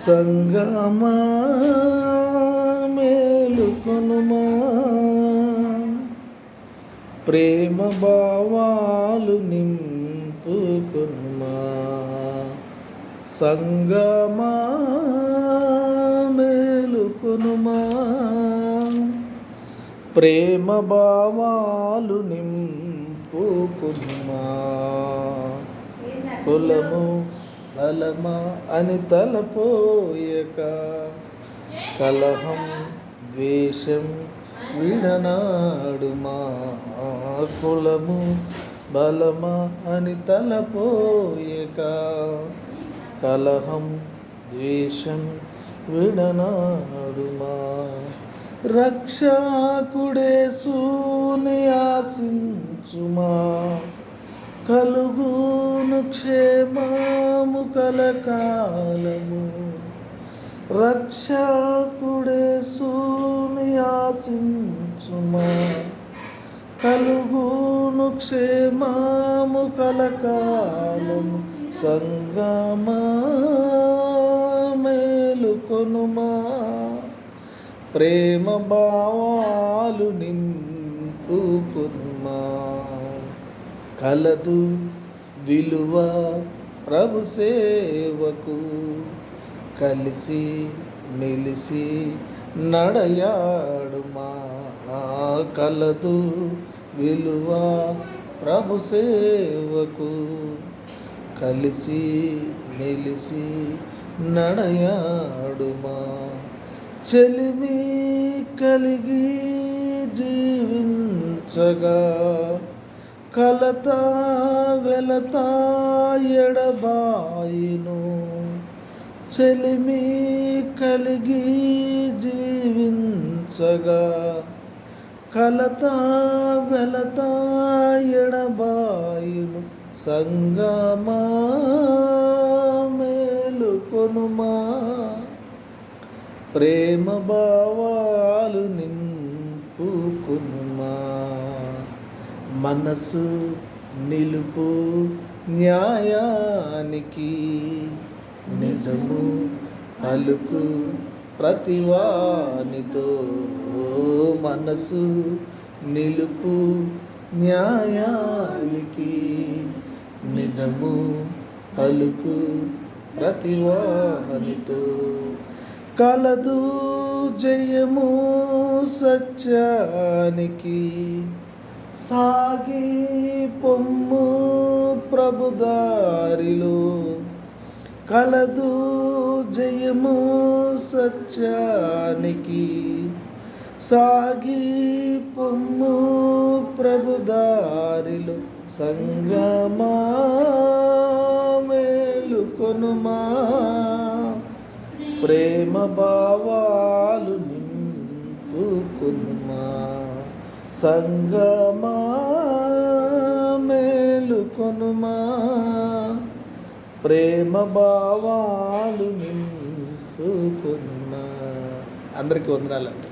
సంగమా మేలుకొనుమా ప్రేమ భావాలు నింపుకొనుమా. సంగమా మేలుకొనుమా ప్రేమ భావాలు నింపుకునుమా. కులము బలమా అని తలపోయక కలహం ద్వేషం విడనాడుమా? కులము బలమా అని తలపోయక కలహం ద్వేషం విడనాడుమా? రక్షకుడే సూని ఆశించుమా? కలుగును క్షేమాము కలకాలము. రక్షకుడే సూని ఆశించుమా. కలుగును క్షేమాము కలకాలము. సంగమా మేలుకొనుమా ప్రేమ భావాలు నింపుకునుమా. కలదు విలువ ప్రభు సేవకు. కలిసి మెలిసి నడయాడుమా కలదు విలువ ప్రభు సేవకు. కలిసి మెలిసి నడయాడుమా చెలిమి కలిగి జీవించగా. కలత వెలత ఎడబాయిను. చెలిమి కలిగి జీవించగా కలత వెలత ఎడబాయిను. సంగమా మేలుకొనుమా ప్రేమ భావాలు నింపుకును. మనసు నిలుపు న్యాయానికి నిజము అలుకు ప్రతివానితో మనసు నిలుపు న్యాయానికి నిజము పలుకు ప్రతివానితో కలదు జయము సత్యానికి సాగి పొమ్ము ప్రభుదారిలో కలదు జయము సత్యానికి. సాగి పొమ్ము ప్రభుదారిలో సంగమా మేలుకొనుమా. ప్రేమ భావాలు నింపుకునుమా సంగమా మేలుకొనుమా? ప్రేమ భావాలు నింపుకునుమా? అందరికీ వందనాలండి.